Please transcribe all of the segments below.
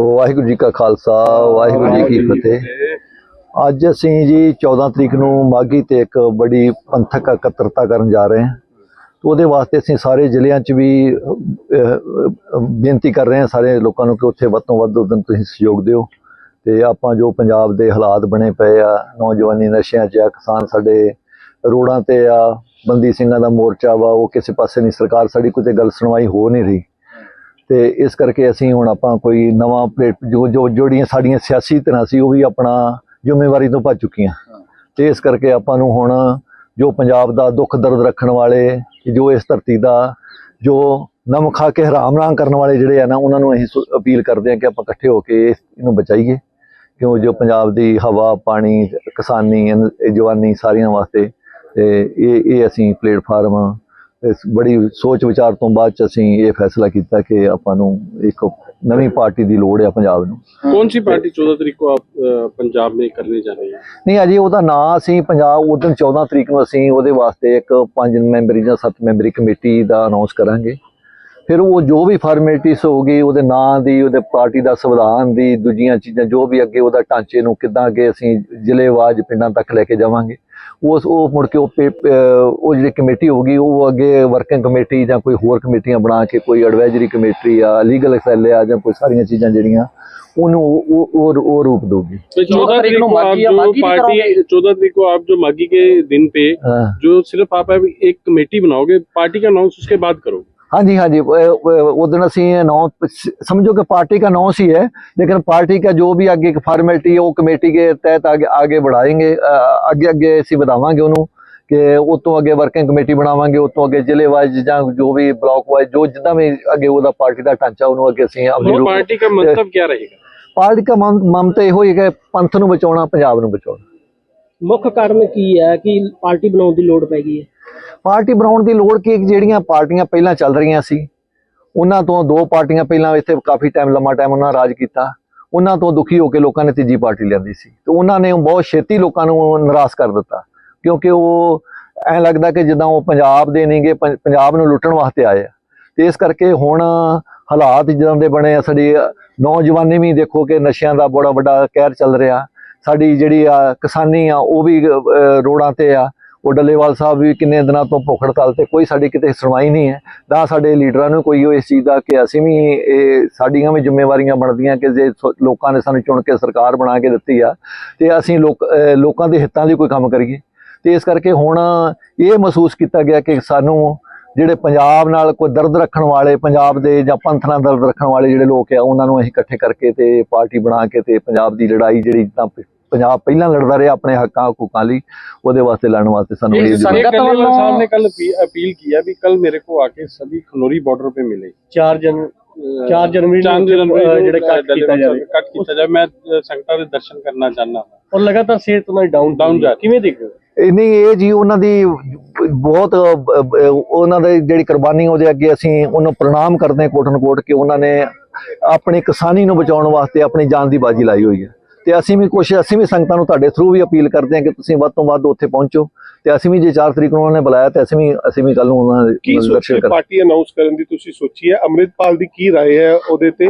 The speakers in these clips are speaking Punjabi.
ਵਾਹਿਗੁਰੂ ਜੀ ਕਾ ਖਾਲਸਾ ਵਾਹਿਗੁਰੂ ਜੀ ਕੀ ਫਤਿਹ। ਅੱਜ ਅਸੀਂ ਜੀ 14 ਤਰੀਕ ਨੂੰ ਮਾਗੀ ਤੇ ਇੱਕ ਬੜੀ ਪੰਥਕ ਇਕੱਤਰਤਾ ਕਰਨ ਜਾ ਰਹੇ ਹਾਂ। ਤੇ ਉਹਦੇ ਵਾਸਤੇ ਅਸੀਂ ਸਾਰੇ ਜ਼ਿਲ੍ਹਿਆਂ 'ਚ ਵੀ ਬੇਨਤੀ ਕਰ ਰਹੇ ਹਾਂ ਸਾਰੇ ਲੋਕਾਂ ਨੂੰ ਕਿ ਉੱਥੇ ਵੱਧ ਤੋਂ ਵੱਧ ਉਦੋਂ ਤੁਸੀਂ ਸਹਿਯੋਗ ਦਿਓ। ਤੇ ਆਪਾਂ ਜੋ ਪੰਜਾਬ ਦੇ ਹਾਲਾਤ ਬਣੇ ਪਏ ਆ ਨੌਜਵਾਨੀ ਨਸ਼ਿਆਂ 'ਚ ਆ ਕਿਸਾਨ ਸਾਡੇ ਰੋਡਾਂ ਤੇ ਆ ਬੰਦੀ ਸਿੰਘਾਂ ਦਾ ਮੋਰਚਾ ਵਾ ਉਹ ਕਿਸੇ ਪਾਸੇ ਨਹੀਂ ਸਰਕਾਰ ਸਾਡੀ ਕੋਈ ਤੇ ਗੱਲ ਸੁਣਵਾਈ ਹੋ ਨਹੀਂ ਰਹੀ। ਤੇ ਇਸ ਕਰਕੇ ਅਸੀਂ ਹੁਣ ਆਪਾਂ ਕੋਈ ਨਵਾਂ ਪਲੇਟ ਜੋ ਜੋ ਜਿਹੜੀਆਂ ਸਾਡੀਆਂ ਸਿਆਸੀ ਤਰ੍ਹਾਂ ਸੀ ਉਹ ਵੀ ਆਪਣਾ ਜ਼ਿੰਮੇਵਾਰੀ ਤੋਂ ਭੱਜ ਚੁੱਕੀਆਂ। ਤੇ ਇਸ ਕਰਕੇ ਆਪਾਂ ਨੂੰ ਹੁਣ ਜੋ ਪੰਜਾਬ ਦਾ ਦੁੱਖ ਦਰਦ ਰੱਖਣ ਵਾਲੇ ਜੋ ਇਸ ਧਰਤੀ ਦਾ ਜੋ ਨਮ ਖਾ ਕੇ ਹਰਾਮ ਨਾ ਕਰਨ ਵਾਲੇ ਜਿਹੜੇ ਆ ਨਾ ਉਹਨਾਂ ਨੂੰ ਅਸੀਂ ਅਪੀਲ ਕਰਦੇ ਹਾਂ ਕਿ ਆਪਾਂ ਇਕੱਠੇ ਹੋ ਕੇ ਇਹਨੂੰ ਬਚਾਈਏ। ਕਿਉਂ ਜੋ ਪੰਜਾਬ ਦੀ ਹਵਾ ਪਾਣੀ ਕਿਸਾਨੀ ਜਵਾਨੀ ਸਾਰੀਆਂ ਵਾਸਤੇ ਤੇ ਇਹ ਇਹ ਅਸੀਂ ਪਲੇਟਫਾਰਮ ਇਸ ਬੜੀ ਸੋਚ ਵਿਚਾਰ ਤੋਂ ਬਾਅਦ ਚ ਅਸੀਂ ਇਹ ਫੈਸਲਾ ਕੀਤਾ ਕਿ ਆਪਾਂ ਨੂੰ ਇੱਕ ਨਵੀਂ ਪਾਰਟੀ ਦੀ ਲੋੜ ਹੈ ਪੰਜਾਬ ਨੂੰ। ਕੌਣ ਸੀ ਪਾਰਟੀ 14 ਤਰੀਕ ਨੂੰ ਪੰਜਾਬ ਮੇ ਕਰਨੇ ਜਾ ਰਹੇ ਹਾਂ? ਨਹੀਂ ਅਜੇ ਉਹਦਾ ਨਾਂ ਅਸੀਂ ਪੰਜਾਬ ਉਦੋਂ 14 ਤਰੀਕ ਨੂੰ ਅਸੀਂ ਉਹਦੇ ਵਾਸਤੇ ਇੱਕ ਪੰਜ ਮੈਂਬਰੀ ਜਾਂ ਸੱਤ ਮੈਂਬਰੀ ਕਮੇਟੀ ਦਾ ਅਨਾਉਂਸ ਕਰਾਂਗੇ। ਫਿਰ ਉਹ ਜੋ ਵੀ ਫਾਰਮੈਲਿਟੀਸ ਹੋਊਗੀ ਉਹਦੇ ਨਾਂ ਦੀ ਉਹਦੇ ਪਾਰਟੀ ਦਾ ਸੰਵਿਧਾਨ ਦੀ ਦੂਜੀਆਂ ਚੀਜ਼ਾਂ ਜੋ ਵੀ ਅੱਗੇ ਉਹਦਾ ਢਾਂਚੇ ਨੂੰ ਕਿੱਦਾਂ ਅੱਗੇ ਅਸੀਂ ਜ਼ਿਲ੍ਹੇਵਾਜ ਪਿੰਡਾਂ ਤੱਕ ਲੈ ਕੇ ਜਾਵਾਂਗੇ ਉਸ ਉਹ ਮੁੜ ਕੇ ਉਹ ਪੇ- ਅਹ ਉਹ ਜਿਹੜੀ ਕਮੇਟੀ ਹੋਊਗੀ ਉਹ ਅੱਗੇ ਵਰਕਿੰਗ ਕਮੇਟੀ ਜਾਂ ਕੋਈ ਹੋਰ ਕਮੇਟੀਆਂ ਬਣਾ ਕੇ ਕੋਈ ਐਡਵਾਈਜ਼ਰੀ ਕਮੇਟੀ ਆ ਲੀਗਲ ਸੈੱਲ ਆ ਜਾਂ ਕੋਈ ਸਾਰੀਆਂ ਚੀਜ਼ਾਂ ਜਿਹੜੀਆਂ ਉਹਨੂੰ ਉਹ ਉਹ- ਉਹ ਉਹ ਰੂਪ ਦੇਊਗੀ तो चौदह तारीख को आप मागी- जो मागी भी पार्टी कराओगे? चौदह तारीख को आप जो मागी के दिन पे ਹਾਂ जो सिर्फ आप अभी एक कमेटी बनाओगे पार्टी का अनाउंस उसके बाद करोगे हाँ जी हाँ जी वो दिन ਅਸੀਂ नौ समझो कि पार्टी का नौ ही है लेकिन पार्टी का जो भी आगे फॉर्मेलिटी है वो कमेटी के तहत आगे आगे बढ़ाएंगे अ, ਅੱਗੇ ਅੱਗੇ ਅਸੀਂ ਵਧਾਵਾਂਗੇ ਉਹਨੂੰ ਕਿ ਉਹ ਤੋਂ ਅੱਗੇ ਵਰਕਿੰਗ ਕਮੇਟੀ ਬਣਾਵਾਂਗੇ ਉਹ ਤੋਂ ਅੱਗੇ ਜ਼ਿਲ੍ਹੇ ਵਾਈਜ਼ ਜਾਂ ਜੋ ਵੀ ਬਲਾਕ ਵਾਈਜ਼ ਜੋ ਜਿੱਦਾਂ ਵੀ ਅੱਗੇ ਉਹਦਾ ਪਾਰਟੀ ਦਾ ਢਾਂਚਾ ਉਹਨੂੰ ਅੱਗੇ ਅਸੀਂ ਆਪਣੀ वो ਰੂਪ पार्टी का मतलब क्या रहेगा ਪਾਰਟੀ ਦਾ ਮਮ- ਮਮਤਾ ਇਹੋ ਹੀ ਹੈ ਕਿ ਪੰਥ ਨੂੰ ਬਚਾਉਣਾ ਪੰਜਾਬ ਨੂੰ ਬਚਾਉਣਾ ਮੁੱਖ ਕਾਰਨ ਕੀ ਹੈ ਕਿ ਪਾਰਟੀ ਬਣਾਉਣ ਦੀ ਲੋੜ ਪੈ ਗਈ ਹੈ? ਪਾਰਟੀ ਬਣਾਉਣ ਦੀ ਲੋੜ ਕੀ ਜਿਹੜੀਆਂ ਪਾਰਟੀਆਂ ਪਹਿਲਾਂ ਚੱਲ ਰਹੀਆਂ ਸੀ, ਉਹਨਾਂ ਤੋਂ ਦੋ ਪਾਰਟੀਆਂ ਪਹਿਲਾਂ ਇੱਥੇ ਕਾਫੀ ਟਾਈਮ ਲੰਮਾ ਟਾਈਮ ਉਹਨਾਂ ਰਾਜ ਕੀਤਾ। ਉਹਨਾਂ ਤੋਂ ਦੁਖੀ ਹੋ ਕੇ ਲੋਕਾਂ ਨੇ ਤੀਜੀ ਪਾਰਟੀ ਲਿਆਂਦੀ ਸੀ। ਤੇ ਉਹਨਾਂ ਨੇ ਬਹੁਤ ਛੇਤੀ ਲੋਕਾਂ ਨੂੰ ਨਿਰਾਸ਼ ਕਰ ਦਿੱਤਾ। ਕਿਉਂਕਿ ਉਹ ਐਂ ਲੱਗਦਾ ਕਿ ਜਿੱਦਾਂ ਉਹ ਪੰਜਾਬ ਦੇ ਨਹੀਂਗੇ ਪੰਜਾਬ ਨੂੰ ਲੁੱਟਣ ਵਾਸਤੇ ਆਏ ਆ। ਤੇ ਇਸ ਕਰਕੇ ਹੁਣ ਹਾਲਾਤ ਜਿੱਦਾਂ ਦੇ ਬਣੇ ਆ, ਸਾਡੀ ਨੌਜਵਾਨੀ ਵੀ ਦੇਖੋ ਕਿ ਨਸ਼ਿਆਂ ਦਾ ਬੜਾ ਵੱਡਾ ਕਹਿਰ ਚੱਲ ਰਿਹਾ। ਸਾਡੀ ਜਿਹੜੀ ਆ ਕਿਸਾਨੀ ਆ ਉਹ ਵੀ ਅਹ, ਰੋਡਾਂ ਤੇ ਆ। ਉਹ ਡੱਲੇਵਾਲ ਸਾਹਿਬ ਵੀ ਕਿੰਨੇ ਦਿਨਾਂ ਤੋਂ ਭੁੱਖ ਹੜਤਾਲ ਤੇ ਕੋਈ ਸਾਡੀ ਕਿਤੇ ਸੁਣਵਾਈ ਨਹੀਂ ਹੈ। ਨਾ ਸਾਡੇ ਲੀਡਰਾਂ ਨੂੰ ਕੋਈ ਉਹ ਇਸ ਚੀਜ਼ ਦਾ ਕਿ ਅਸੀਂ ਵੀ ਇਹ ਸਾਡੀਆਂ ਵੀ ਜ਼ਿੰਮੇਵਾਰੀਆਂ ਬਣਦੀਆਂ ਕਿ ਜੇ ਸੋ- ਲੋਕਾਂ ਨੇ ਸਾਨੂੰ ਚੁਣ ਕੇ ਸਰਕਾਰ ਬਣਾ ਕੇ ਦਿੱਤੀ ਆ ਤੇ ਅਸੀਂ ਲੋਕ ਲੋਕਾਂ ਦੇ ਹਿੱਤਾਂ ਲਈ ਕੋਈ ਕੰਮ ਕਰੀਏ। ਤੇ ਇਸ ਕਰਕੇ ਹੁਣ ਇਹ ਮਹਿਸੂਸ ਕੀਤਾ ਗਿਆ ਕਿ ਸਾਨੂੰ ਜਿਹੜੇ ਪੰਜਾਬ ਨਾਲ ਕੋਈ ਦਰਦ ਰੱਖਣ ਵਾਲੇ ਪੰਜਾਬ ਦੇ ਜਾਂ ਪੰਥ ਨਾਲ ਦਰਦ ਰੱਖਣ ਵਾਲੇ ਜਿਹੜੇ ਲੋਕ ਆ ਉਹਨਾਂ ਨੂੰ ਅਸੀਂ ਇਕੱਠੇ ਕਰਕੇ ਤੇ ਪਾਰਟੀ ਬਣਾ ਕੇ ਤੇ ਪੰਜਾਬ ਦੀ ਲੜਾਈ ਜਿਹੜੀ ਤਾਂ ਪੰਜਾਬ ਪਹਿਲਾਂ ਲੜਦਾ ਰਿਹਾ ਆਪਣੇ ਹੱਕਾਂ ਹਕੂਕਾਂ ਲਈ ਉਹਦੇ ਵਾਸਤੇ ਲੜਨ ਵਾਸਤੇ ਸਾਨੂੰ ਇਹ ਸੰਗਤ ਵੱਲੋਂ ਨੇ ਕੱਲ ਅਪੀਲ ਕੀਆ ਵੀ ਕੱਲ ਮੇਰੇ ਕੋ ਆ ਕੇ ਸਭੀ ਖਨੋਰੀ ਬਾਰਡਰ ਤੇ ਮਿਲੇ। 4 ਜਨ 4 ਜਨਵਰੀ ਨੂੰ ਜਿਹੜਾ ਕੱਟ ਕੀਤਾ ਜਾਵੇ। ਕੱਟ ਕੀਤਾ ਜਾਵੇ। ਮੈਂ ਸੰਗਤਾਂ ਦੇ ਦਰਸ਼ਨ ਕਰਨਾ ਚਾਹਨਾ ਔਰ ਲਗਾਤਾਰ ਸੇਰ ਤੋਂ ਡਾਊਨ ਡਾਊਨ ਕਿਵੇਂ ਦੇਖੋ ਨਹੀਂ ਇਹ ਜੀ ਉਹਨਾਂ ਦੀ ਬਹੁਤ ਉਹਨਾਂ ਦੀ ਜਿਹੜੀ ਕੁਰਬਾਨੀ ਉਹਦੇ ਅੱਗੇ ਅਸੀਂ ਉਹਨੂੰ ਪ੍ਰਣਾਮ ਕਰਦੇ ਕੋਟਨ ਕੋਟ ਕਿ ਉਹਨਾਂ ਨੇ ਆਪਣੀ ਕਿਸਾਨੀ ਨੂੰ ਬਚਾਉਣ ਵਾਸਤੇ ਆਪਣੀ ਜਾਨ ਦੀ ਬਾਜੀ ਲਾਈ ਹੋਈ ਹੈ। ਤੇ ਅਸੀਂ ਵੀ ਕੁਛ ਅਸੀਂ ਵੀ ਸੰਗਤਾਂ ਨੂੰ ਤੁਹਾਡੇ ਥਰੂ ਵੀ ਅਪੀਲ ਕਰਦੇ ਹਾਂ ਕਿ ਤੁਸੀਂ ਵੱਧ ਤੋਂ ਵੱਧ ਉੱਥੇ ਪਹੁੰਚੋ ਤੇ ਅਸੀਂ ਵੀ ਜੇ 4 ਤਰੀਕ ਨੂੰ ਉਹਨਾਂ ਨੇ ਬੁਲਾਇਆ ਤੇ ਅਸੀਂ ਵੀ ਅਸੀਂ ਵੀ ਕੱਲ ਨੂੰ ਉਹਨਾਂ ਦੇ ਕੀ ਦਰਸ਼ਨ ਸੋਚੀ ਕਰਾਂਗੇ ਪਾਰਟੀ ਅਨਾਉਂਸ ਕਰਨ ਦੀ ਤੁਸੀਂ ਸੋਚੀ ਹੈ ਅੰਮ੍ਰਿਤਪਾਲ ਦੀ ਕੀ رائے ਹੈ ਉਹਦੇ ਤੇ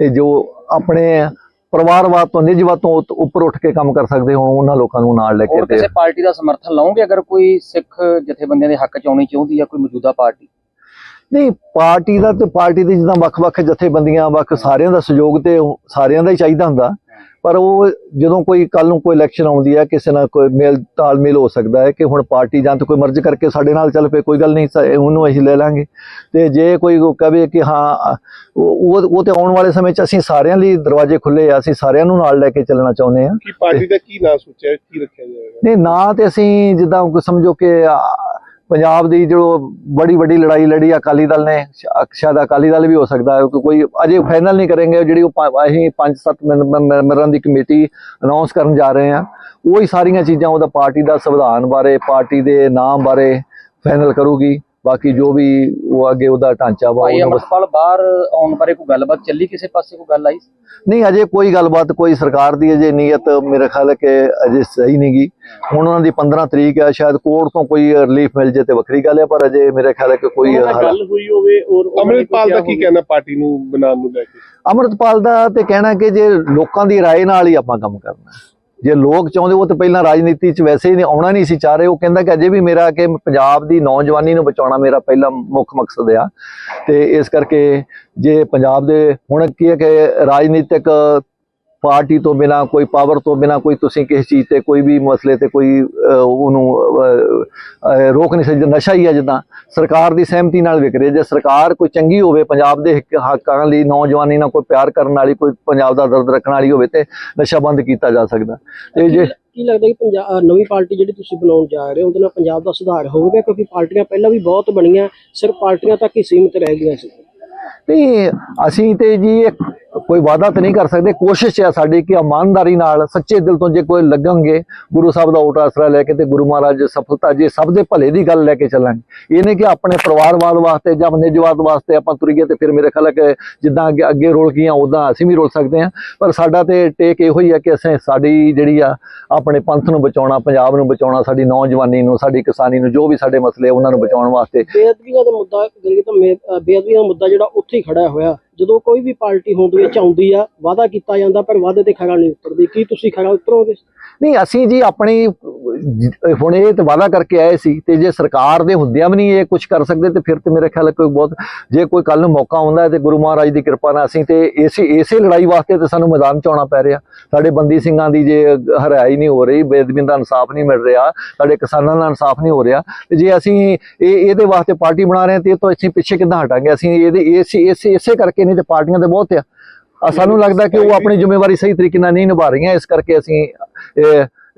ਇਹ ਜੋ ਆਪਣੇ ਪਰਿਵਾਰਵਾਦ ਤੋਂ ਨਿੱਜਵਾਦ ਤੋਂ ਉੱਪਰ ਉੱਠ ਕੇ ਕੰਮ ਕਰ ਸਕਦੇ ਹੋਣ ਉਹਨਾਂ ਲੋਕਾਂ ਨੂੰ ਨਾਲ ਲੈ ਕੇ ਤੇ ਕਿਸੇ ਪਾਰਟੀ ਦਾ ਸਮਰਥਨ ਲਓਗੇ ਅਗਰ ਕੋਈ ਸਿੱਖ ਜਥੇਬੰਦੀਆਂ ਦੇ ਹੱਕ ਚ ਆਉਣੀ ਚਾਹੁੰਦੀ ਹੈ ਕੋਈ ਮੌਜੂਦਾ ਪਾਰਟੀ? ਨਹੀਂ ਪਾਰਟੀ ਦਾ ਤੇ ਪਾਰਟੀ ਦੀ ਜਿੱਦਾਂ ਵੱਖ-ਵੱਖ ਜਥੇਬੰਦੀਆਂ ਵੱਖ ਸਾਰਿਆਂ ਦਾ ਸਹਿਯੋਗ ਤੇ ਸਾਰਿਆਂ ਦਾ ਹੀ ਚਾਹੀਦਾ ਹੁੰਦਾ। ਪਰ ਉਹ ਜਦੋਂ ਕੋਈ ਕੱਲ ਨੂੰ ਕੋਈ ਇਲੈਕਸ਼ਨ ਆਉਂਦੀ ਹੈ ਕਿਸੇ ਨਾਲ ਕੋਈ ਮੇਲ ਤਾਲਮੇਲ ਹੋ ਸਕਦਾ ਹੈ ਕਿ ਹੁਣ ਪਾਰਟੀ ਜਾਂ ਤਾਂ ਕੋਈ ਮਰਜ਼ ਕਰਕੇ ਸਾਡੇ ਨਾਲ ਚੱਲ ਪਏ ਕੋਈ ਗੱਲ ਨਹੀਂ ਉਹਨੂੰ ਅਸੀਂ ਲੈ ਲਾਂਗੇ ਤੇ ਜੇ ਕੋਈ ਕਹੇ ਕਿ ਹਾਂ ਉਹ ਉਹ ਤੇ ਆਉਣ ਵਾਲੇ ਸਮੇਂ 'ਚ ਅਸੀਂ ਸਾਰਿਆਂ ਲਈ ਦਰਵਾਜ਼ੇ ਖੁੱਲੇ ਆ ਅਸੀਂ ਸਾਰਿਆਂ ਨੂੰ ਨਾਲ ਲੈ ਕੇ ਚੱਲਣਾ ਚਾਹੁੰਦੇ ਆ ਕੀ ਪਾਰਟੀ ਦਾ ਕੀ ਨਾਂ ਸੋਚਿਆ? ਕੀ ਰੱਖਿਆ ਜਾਏਗਾ ਨਹੀਂ ਨਾ ਤੇ ਅਸੀਂ ਜਿੱਦਾਂ ਸਮਝੋ ਕਿ ਪੰਜਾਬ ਦੀ ਜੋ ਬੜੀ ਵੱਡੀ ਲੜਾਈ ਲੜੀ ਅਕਾਲੀ ਦਲ ਨੇ ਸ਼ਾਇਦ ਅਕਾਲੀ ਦਲ ਵੀ ਹੋ ਸਕਦਾ ਹੈ ਕਿ ਕੋਈ ਅਜੇ ਫਾਈਨਲ ਨਹੀਂ ਕਰਾਂਗੇ ਜਿਹੜੀ ਉਹ ਅਸੀਂ ਪੰਜ ਸੱਤ ਮੈਂਬਰ- ਮੈਂਬਰਾਂ ਦੀ ਕਮੇਟੀ ਅਨਾਉਂਸ ਕਰਨ ਜਾ ਰਹੇ ਹਾਂ, ਉਹੀ ਸਾਰੀਆਂ ਚੀਜ਼ਾਂ ਉਹਦਾ ਪਾਰਟੀ ਦਾ ਸੰਵਿਧਾਨ ਬਾਰੇ, ਪਾਰਟੀ ਦੇ ਨਾਮ ਬਾਰੇ ਫਾਈਨਲ ਕਰੂਗੀ। ਬਾਕੀ ਜੋ ਵੀ ਉਹ ਅੱਗੇ ਉਹਦਾ ਢਾਂਚਾ ਵਾ ਭਾਈ ਉਹਨੂੰ ਅਮਰਪਾਲ ਬਾਹਰ ਆਉਣ ਬਾਰੇ ਕੋਈ ਗੱਲਬਾਤ ਚੱਲੀ ਕਿਸੇ ਪਾਸੇ ਕੋਈ ਗੱਲ ਆਈ ਨਹੀਂ ਅਜੇ ਕੋਈ ਗੱਲਬਾਤ ਕੋਈ ਸਰਕਾਰ ਦੀ ਅਜੇ ਨੀਅਤ ਮੇਰੇ ਖਿਆਲ ਹੈ ਕਿ ਅਜੇ ਸਹੀ ਨਹੀਂ ਗਈ ਹੁਣ ਉਹਨਾਂ ਦੀ 15 ਤਰੀਕ ਹੈ ਸ਼ਾਇਦ ਕੋਰਟ ਤੋਂ ਕੋਈ ਰਿਲੀਫ ਮਿਲ ਜੇ ਤੇ ਵੱਖਰੀ ਗੱਲ ਹੈ ਪਰ ਅਜੇ ਮੇਰੇ ਖਿਆਲ ਹੈ ਕਿ ਕੋਈ ਉਹਨਾਂ ਨਾਲ ਹੱਲ- ਗੱਲ ਹੋਈ ਹੋਵੇ ਔਰ ਉਹਨਾਂ ਨੇ ਅੰਮ੍ਰਿਤਪਾਲ ਕਿਹਾ ਦਾ ਕੀ ਹੋਵੇ। ਕਹਿਣਾ ਪਾਰਟੀ ਨੂੰ ਬਣਾਉਣ ਨੂੰ ਲੈ ਕੇ ਅੰਮ੍ਰਿਤਪਾਲ ਦਾ ਤੇ ਕਹਿਣਾ ਕਿ ਜੇ ਲੋਕਾਂ ਦੀ رائے ਨਾਲ ਹੀ ਆਪਾਂ ਕੰਮ ਕਰਨਾ ਹੈ। ਜੇ ਲੋਕ ਚਾਹੁੰਦੇ ਉਹ ਤਾਂ ਪਹਿਲਾਂ ਰਾਜਨੀਤੀ 'ਚ ਵੈਸੇ ਹੀ ਨਹੀਂ, ਆਉਣਾ ਨਹੀਂ ਸੀ ਚਾਹ ਰਹੇ, ਉਹ ਕਹਿੰਦਾ ਕਿ ਅਜੇ ਵੀ ਮੇਰਾ ਕਿ ਪੰਜਾਬ ਦੀ ਨੌਜਵਾਨੀ ਨੂੰ ਬਚਾਉਣਾ ਮੇਰਾ ਪਹਿਲਾ ਮੁੱਖ ਮਕਸਦ ਆ। ਤੇ ਇਸ ਕਰਕੇ ਜੇ ਪੰਜਾਬ ਦੇ, ਹੁਣ ਕੀ ਹੈ ਕਿ ਰਾਜਨੀਤਿਕ ਪਾਰਟੀ ਤੋਂ ਬਿਨਾ ਕੋਈ ਪਾਵਰ ਤੋਂ ਬਿਨਾ ਕੋਈ ਤੁਸੀਂ ਕਿਸੇ ਚੀਜ਼ ਤੇ ਕੋਈ ਵੀ ਮਸਲੇ ਤੇ ਕੋਈ ਉਹਨੂੰ ਰੋਕ ਨਹੀਂ ਸਕਦੇ ਨਸ਼ਾ ਹੀ ਹੈ ਜਿੱਦਾਂ। ਸਰਕਾਰ ਦੀ ਸਹਿਮਤੀ ਨਾਲ ਵਿਕ ਰਿਹਾ ਜੇ ਸਰਕਾਰ ਕੋਈ ਚੰਗੀ ਹੋਵੇ ਪੰਜਾਬ ਦੇ ਹਿੱਕ- ਹੱਕਾਂ ਲਈ ਨੌਜਵਾਨੀ ਨਾਲ ਕੋਈ ਪਿਆਰ ਕਰਨ ਵਾਲੀ ਕੋਈ ਪੰਜਾਬ ਦਾ ਦਰਦ ਰੱਖਣ ਵਾਲੀ ਹੋਵੇ ਤੇ ਨਸ਼ਾ ਬੰਦ ਕੀਤਾ ਜਾ ਸਕਦਾ। ਤੇ ਜੇ ਕੀ ਲੱਗਦਾ ਕਿ ਪੰਜਾਬ ਨਵੀਂ ਪਾਰਟੀ ਜਿਹੜੀ ਤੁਸੀਂ ਬਣਾਉਣ ਜਾ ਰਹੇ ਹੋ ਉਹਦੇ ਨਾਲ ਪੰਜਾਬ ਦਾ ਸੁਧਾਰ ਹੋਵੇਗਾ ਕਿਉਂਕਿ ਪਾਰਟੀਆਂ ਪਹਿਲਾਂ ਵੀ ਬਹੁਤ ਬਣੀਆਂ ਸਿਰਫ ਪਾਰਟੀਆਂ ਤੱਕ ਹੀ ਸੀਮਿਤ ਰਹਿ ਗਈਆਂ ਸੀ। ਨਹੀਂ ਅਸੀਂ ਤੇ ਜੀ ਕੋਈ ਵਾਅਦਾ ਤਾਂ ਨਹੀਂ ਕਰ ਸਕਦੇ। ਕੋਸ਼ਿਸ਼ ਹੈ ਸਾਡੀ ਕਿ ਇਮਾਨਦਾਰੀ ਨਾਲ, ਸੱਚੇ ਦਿਲ ਤੋਂ ਜੇ ਕੋਈ ਲੱਗਣਗੇ, ਗੁਰੂ ਸਾਹਿਬ ਦਾ ਓਟ ਆਸਰਾ ਲੈ ਕੇ ਤੇ ਗੁਰੂ ਮਹਾਰਾਜ ਸਫਲਤਾ ਜੇ ਸਭ ਦੇ ਭਲੇ ਦੀ ਗੱਲ ਲੈ ਕੇ ਚੱਲਾਂਗੇ ਇਹ ਨਹੀਂ ਕਿ ਆਪਣੇ ਪਰਿਵਾਰਵਾਦ ਵਾਸਤੇ ਜਾਂ ਨਿਜਵਾਦ ਵਾਸਤੇ ਆਪਾਂ ਤੁਰੀਏ ਤੇ ਫਿਰ ਮੇਰੇ ਖਿਆਲ ਹੈ ਕਿ ਜਿੱਦਾਂ ਅੱਗੇ ਅੱਗੇ ਰੋਲ ਗਈਆਂ ਉਦਾਂ ਅਸੀਂ ਵੀ ਰੋਲ ਸਕਦੇ ਹਾਂ। ਪਰ ਸਾਡਾ ਤੇ ਟੇਕ ਇਹੋ ਹੀ ਹੈ ਕਿ ਅਸੀਂ ਸਾਡੀ ਜਿਹੜੀ ਆ, ਆਪਣੇ ਪੰਥ ਨੂੰ ਬਚਾਉਣਾ, ਪੰਜਾਬ ਨੂੰ ਬਚਾਉਣਾ, ਸਾਡੀ ਨੌਜਵਾਨੀ ਨੂੰ, ਸਾਡੀ ਕਿਸਾਨੀ ਨੂੰ, ਜੋ ਵੀ ਸਾਡੇ ਮਸਲੇ ਉਹਨਾਂ ਨੂੰ ਬਚਾਉਣ ਵਾਸਤੇ ਬੇਅਦਬੀਆਂ ਦਾ ਮੁੱਦਾ ਜਿਹੜੀ ਤਾਂ ਬੇਅਦਬੀਆਂ ਦਾ ਮੁੱਦਾ ਜਿਹੜਾ ਉੱਥੇ ਹੀ ਖੜਾ ਹੋਇਆ। ਜਦੋਂ ਕੋਈ ਵੀ ਪਾਰਟੀ ਹੋਂਦ ਵਿੱਚ ਆਉਂਦੀ ਆ, ਵਾਅਦਾ ਕੀਤਾ ਜਾਂਦਾ, ਪਰ ਵਾਅਦੇ ਤੇ ਖਰਾ ਨਹੀਂ ਉਤਰਦੀ। ਕੀ ਤੁਸੀਂ ਖਰਾ ਉਤਰੋਗੇ? ਨਹੀਂ, ਅਸੀਂ ਜੀ ਆਪਣੀ, ਹੁਣ ਇਹ ਤੇ ਵਾਅਦਾ ਕਰਕੇ ਆਏ ਸੀ ਤੇ ਜੇ ਸਰਕਾਰ ਦੇ ਹੁੰਦਿਆਂ ਵੀ ਨਹੀਂ ਇਹ ਕੁਝ ਕਰ ਸਕਦੇ, ਤੇ ਫਿਰ ਤੇ ਮੇਰੇ ਖਿਆਲ ਕੋਈ ਬਹੁਤ, ਜੇ ਕੋਈ ਕੱਲ ਨੂੰ ਮੌਕਾ ਆਉਂਦਾ ਤੇ ਗੁਰੂ ਮਹਾਰਾਜ ਦੀ ਕਿਰਪਾ ਨਾਲ ਅਸੀਂ ਤੇ ਇਸੇ ਇਸੇ ਲੜਾਈ ਵਾਸਤੇ ਤੇ ਸਾਨੂੰ ਮੈਦਾਨ ਚ ਆਉਣਾ ਪੈ ਰਿਹਾ। ਸਾਡੇ ਬੰਦੀ ਸਿੰਘਾਂ ਦੀ ਜੇ ਹਰਾਈ ਨਹੀਂ ਹੋ ਰਹੀ ਬੇਦਬੀਆਂ ਦਾ ਇਨਸਾਫ ਨਹੀਂ ਮਿਲ ਰਿਹਾ, ਸਾਡੇ ਕਿਸਾਨਾਂ ਦਾ ਇਨਸਾਫ ਨਹੀਂ ਹੋ ਰਿਹਾ, ਤੇ ਜੇ ਅਸੀਂ ਇਹ, ਇਹਦੇ ਵਾਸਤੇ ਪਾਰਟੀ ਬਣਾ ਰਹੇ ਹਾਂ ਤੇ ਇਹ ਤੋਂ ਅਸੀਂ ਪਿੱਛੇ ਕਿੱਦਾਂ ਹਟਾਂਗੇ? ਅਸੀਂ ਇਹਦੇ, ਇਸੇ ਇਸੇ ਕਰਕੇ ਨਹੀਂ ਤੇ ਪਾਰਟੀਆਂ ਤੇ ਬਹੁਤ ਆ। ਸਾਨੂੰ ਲੱਗਦਾ ਕਿ ਉਹ ਆਪਣੀ ਜ਼ਿੰਮੇਵਾਰੀ ਸਹੀ ਤਰੀਕੇ ਨਾਲ ਨਹੀਂ ਨਿਭਾ ਰਹੀਆਂ, ਇਸ ਕਰਕੇ ਅਸੀਂ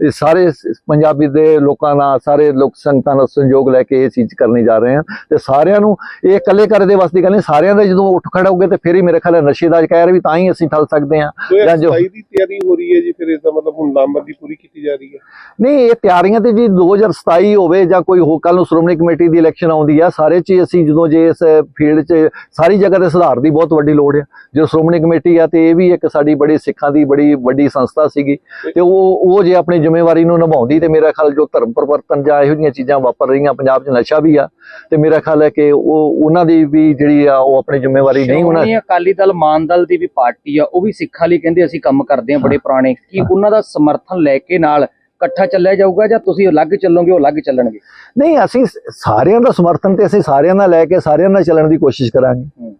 ਇਹ ਸਾਰੇ ਪੰਜਾਬੀ ਦੇ ਲੋਕਾਂ ਨਾਲ ਸਾਰੇ ਲੋਕ ਸੰਗਤਾਂ ਨਾਲ ਸੰਯੋਗ ਲੈ ਕੇ ਇਹ ਚੀਜ਼ ਕਰਨੀ ਜਾ ਰਹੇ ਹਾਂ। ਤੇ ਸਾਰਿਆਂ ਨੂੰ ਇਹ ਇਕੱਲੇ ਕਰ ਦੇ ਵਾਸਤੇ ਗੱਲ ਨਹੀਂ ਸਾਰਿਆਂ ਦਾ ਜਦੋਂ ਉੱਠ ਖੜਾ ਹੋਗੇ ਤੇ ਫਿਰ ਹੀ ਮੇਰੇ ਖਿਆਲ ਹੈ ਨਸ਼ੇ ਦਾ ਕਹਿਰ ਵੀ ਤਾਂ ਹੀ ਅਸੀਂ ਠੱਲ ਸਕਦੇ ਹਾਂ। ਜਾਂ ਜੋ 2027 ਦੀ ਤਿਆਰੀ ਹੋ ਰਹੀ ਹੈ ਜੀ ਫਿਰ ਇਸ ਦਾ ਮਤਲਬ ਹੁਣ ਲਾਮਬੰਦੀ ਪੂਰੀ ਕੀਤੀ ਜਾ ਰਹੀ ਹੈ? ਨਹੀਂ ਇਹ ਤਿਆਰੀਆਂ ਤੇ ਜੀ 2027 ਹੋਵੇ ਜਾਂ ਕੋਈ ਹੋ ਕੱਲ ਨੂੰ ਸ਼੍ਰੋਮਣੀ ਕਮੇਟੀ ਦੀ ਇਲੈਕਸ਼ਨ ਆਉਂਦੀ ਆ ਸਾਰੇ ਚ ਹੀ ਅਸੀਂ ਜਦੋਂ ਜੇ ਇਸ ਫੀਲਡ 'ਚ ਸਾਰੀ ਜਗ੍ਹਾ ਤੇ ਸੁਧਾਰ ਦੀ ਬਹੁਤ ਵੱਡੀ ਲੋੜ ਆ। ਜੋ ਸ਼੍ਰੋਮਣੀ ਕਮੇਟੀ ਆ ਤੇ ਇਹ ਵੀ ਇੱਕ ਸਾਡੀ ਬੜੀ ਸਿੱਖਾਂ ਦੀ ਬੜੀ ਵੱਡੀ ਸੰਸਥਾ ਸੀਗੀ। ਤੇ ਉਹ ਉਹ ਜੇ ਆਪਣੀ ਜ਼ਿੰਮੇਵਾਰੀ ਨੂੰ ਨਿਭਾਉਂਦੀ ਤੇ ਮੇਰਾ ਖਿਆਲ ਜੋ ਧਰਮ ਪਰਿਵਰਤਨ ਜਾਂ ਇਹੋ ਜਿਹੀਆਂ ਚੀਜ਼ਾਂ ਵਾਪਰ ਰਹੀਆਂ ਪੰਜਾਬ 'ਚ ਨਸ਼ਾ ਵੀ ਆ ਤੇ ਮੇਰਾ ਖਿਆਲ ਹੈ ਕਿ ਉਹ ਉਹਨਾਂ ਦੀ ਵੀ ਜਿਹੜੀ ਆ ਉਹ ਆਪਣੀ ਜ਼ਿੰਮੇਵਾਰੀ ਨਹੀਂ ਉਹਨਾਂ ਸ਼੍ਰੋਮਣੀ ਅਕਾਲੀ ਦਲ ਮਾਨ ਦਲ ਦੀ ਵੀ ਪਾਰਟੀ ਆ ਉਹ ਵੀ ਸਿੱਖਾਂ ਲਈ ਕਹਿੰਦੇ ਅਸੀਂ ਕੰਮ ਕਰਦੇ ਹਾਂ ਬੜੇ ਪੁਰਾਣੇ। ਕੀ ਉਹਨਾਂ ਦਾ ਸਮਰਥਨ ਲੈ ਕੇ ਨਾਲ ਇਕੱਠਾ ਚੱਲਿਆ ਜਾਊਗਾ ਜਾਂ ਤੁਸੀਂ ਅਲੱਗ ਚੱਲੋਗੇ ਉਹ ਅਲੱਗ ਚੱਲਣਗੇ? ਨਹੀਂ ਅਸੀਂ ਸਾਰਿਆਂ ਦਾ ਸਮਰਥਨ ਤੇ ਅਸੀਂ ਸਾਰਿਆਂ ਨਾਲ ਲੈ ਕੇ ਸਾਰਿਆਂ ਨਾਲ ਚੱਲਣ ਦੀ ਕੋਸ਼ਿਸ਼ ਕਰਾਂਗੇ। ਹੂੰ।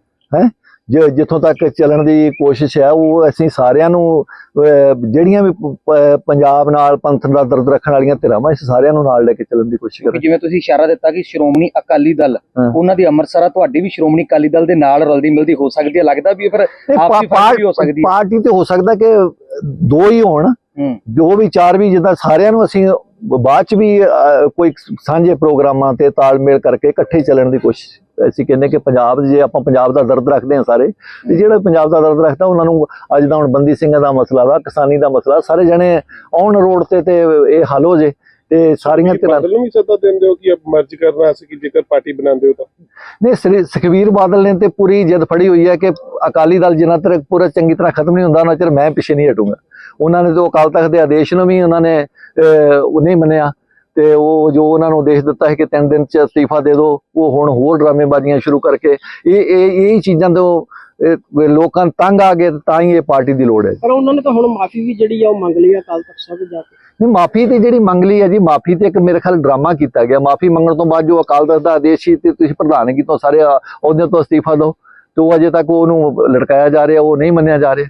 ਜਿੱਥੋਂ ਤੱਕ ਚੱਲਣ ਦੀ ਕੋਸ਼ਿਸ਼ ਹੈ ਉਹ ਅਸੀਂ ਸਾਰਿਆਂ ਨੂੰ ਜਿਹੜੀਆਂ ਵੀ ਪੰਜਾਬ ਨਾਲ ਪੰਥ ਦਾ ਦਰਦ ਰੱਖਣ ਵਾਲੀਆਂ ਧਿਰਾਂ ਵਾ ਅਸੀਂ ਸਾਰਿਆਂ ਨੂੰ ਨਾਲ ਲੈ ਕੇ ਚੱਲਣ ਦੀ ਕੋਸ਼ਿਸ਼ ਕਰਾਂਗੇ। ਜਿਵੇਂ ਤੁਸੀਂ ਇਸ਼ਾਰਾ ਦਿੱਤਾ ਕਿ ਸ਼੍ਰੋਮਣੀ ਅਕਾਲੀ ਦਲ। ਉਹਨਾਂ ਦੀ ਅੰਮ੍ਰਿਤਸਰ ਤੁਹਾਡੀ ਵੀ ਸ਼੍ਰੋਮਣੀ ਅਕਾਲੀ ਦਲ ਦੇ ਨਾਲ ਰਲਦੀ ਮਿਲਦੀ ਹੋ ਸਕਦੀ ਹੈ ਲੱਗਦਾ ਵੀ ਫਿਰ ਆਪਸੀ ਫ਼ਰਕ ਵੀ ਹੋ ਸਕਦੀ ਹੈ। ਪਾਰਟੀ ਤੇ ਹੋ ਸਕਦਾ ਕਿ ਦੋ ਹੀ ਹੋਣ ਜੋ ਵੀ ਚਾਰ ਵੀ ਜਿੱਦਾਂ ਸਾਰਿਆਂ ਨੂੰ ਅਸੀਂ ਬਾਅਦ ਚ ਵੀ ਕੋਈ ਸਾਂਝੇ ਪ੍ਰੋਗਰਾਮਾਂ ਤੇ ਤਾਲਮੇਲ ਕਰਕੇ ਇਕੱਠੇ ਚੱਲਣ ਦੀ ਕੋਸ਼ਿਸ਼ ਅਸੀਂ ਕਹਿੰਦੇ ਕਿ ਪੰਜਾਬ ਜੇ ਆਪਾਂ ਪੰਜਾਬ ਦਾ ਦਰਦ ਰੱਖਦੇ ਹਾਂ ਸਾਰੇ ਤੇ ਜਿਹੜਾ ਪੰਜਾਬ ਦਾ ਦਰਦ ਰੱਖਦਾ ਉਹਨਾਂ ਨੂੰ ਅੱਜ ਦਾ ਹੁਣ ਬੰਦੀ ਸਿੰਘਾਂ ਦਾ ਮਸਲਾ ਵਾ ਕਿਸਾਨੀ ਦਾ ਮਸਲਾ ਸਾਰੇ ਜਣੇ ਆਉਣ ਰੋਡ ਤੇ ਤੇ ਇਹ ਹੱਲ ਹੋ ਜੇ ਤੇ ਸਾਰੀਆਂ ਧਿਰਾਂ ਬਾਦਲ ਨੂੰ ਵੀ ਸੱਦਾ ਦਿੰਦੇ ਹੋ ਕਿ ਆਪ ਮਰਜ ਕਰਨਾ ਅਸੀਂ ਕਿ ਜੇਕਰ ਪਾਰਟੀ ਬਣਾਉਂਦੇ ਹੋ ਤਾਂ? ਨਹੀਂ ਸ੍ਰੀ ਸੁਖਬੀਰ ਬਾਦਲ ਨੇ ਤੇ ਪੂਰੀ ਜਿੱਦ ਫੜੀ ਹੋਈ ਹੈ ਕਿ ਅਕਾਲੀ ਦਲ ਜਿੰਨਾ ਤੱਕ ਪੂਰਾ ਚੰਗੀ ਤਰ੍ਹਾਂ ਖਤਮ ਨਹੀਂ ਹੁੰਦਾ ਉਹਨਾਂ ਚਿਰ ਮੈਂ ਪਿੱਛੇ ਨਹੀਂ ਹਟੂੰਗਾ। ਉਹਨਾਂ ਨੇ ਤਾਂ ਅਕਾਲ ਤਖਤ ਦੇ ਆਦੇਸ਼ ਨੂੰ ਵੀ ਉਹਨਾਂ ਨੇ ਉਹ ਨਹੀਂ ਮੰਨਿਆ। ਤੇ ਉਹ ਜੋ ਉਹਨਾਂ ਨੂੰ ਦੇਸ਼ ਦਿੱਤਾ ਹੈ ਕਿ ਤਿੰਨ ਦਿਨ ਚ ਅਸਤੀਫਾ ਦੇ ਦਿਓ ਉਹ ਹੁਣ ਹੋਰ ਡਰਾਮੇਬਾਜ਼ੀਆਂ ਸ਼ੁਰੂ ਕਰਕੇ ਇਹ ਇਹ ਇਹ ਚੀਜ਼ਾਂ ਤੋਂ ਇਹ ਲੋਕਾਂ ਤੰਗ ਆ ਗਏ ਤਾਂ ਹੀ ਇਹ ਪਾਰਟੀ ਦੀ ਲੋੜ ਹੈ। ਪਰ ਉਹਨਾਂ ਨੇ ਤਾਂ ਹੁਣ ਮਾਫੀ ਵੀ ਜਿਹੜੀ ਆ ਉਹ ਮੰਗ ਲਈ ਆ ਕੱਲ ਤੱਕ ਸਭ ਜਾ ਕੇ। ਨਹੀਂ ਮਾਫੀ ਤੇ ਜਿਹੜੀ ਮੰਗ ਲਈ ਹੈ ਜੀ ਮਾਫੀ ਤੇ ਇੱਕ ਮੇਰੇ ਖਿਆਲ ਡਰਾਮਾ ਕੀਤਾ ਗਿਆ। ਮਾਫੀ ਮੰਗਣ ਤੋਂ ਬਾਅਦ ਜੋ ਅਕਾਲ ਤਖਤ ਦਾ ਆਦੇਸ਼ ਸੀ ਤੇ ਤੁਸੀਂ ਪ੍ਰਧਾਨਗੀ ਤੋਂ ਸਾਰੇ ਅਹੁਦਿਆਂ ਤੋਂ ਅਸਤੀਫਾ ਦਿਓ। ਤੇ ਉਹ ਅਜੇ ਤੱਕ ਉਹਨੂੰ ਲਟਕਾਇਆ ਜਾ ਰਿਹਾ ਉਹ ਨਹੀਂ ਮੰਨਿਆ ਜਾ ਰਿਹਾ।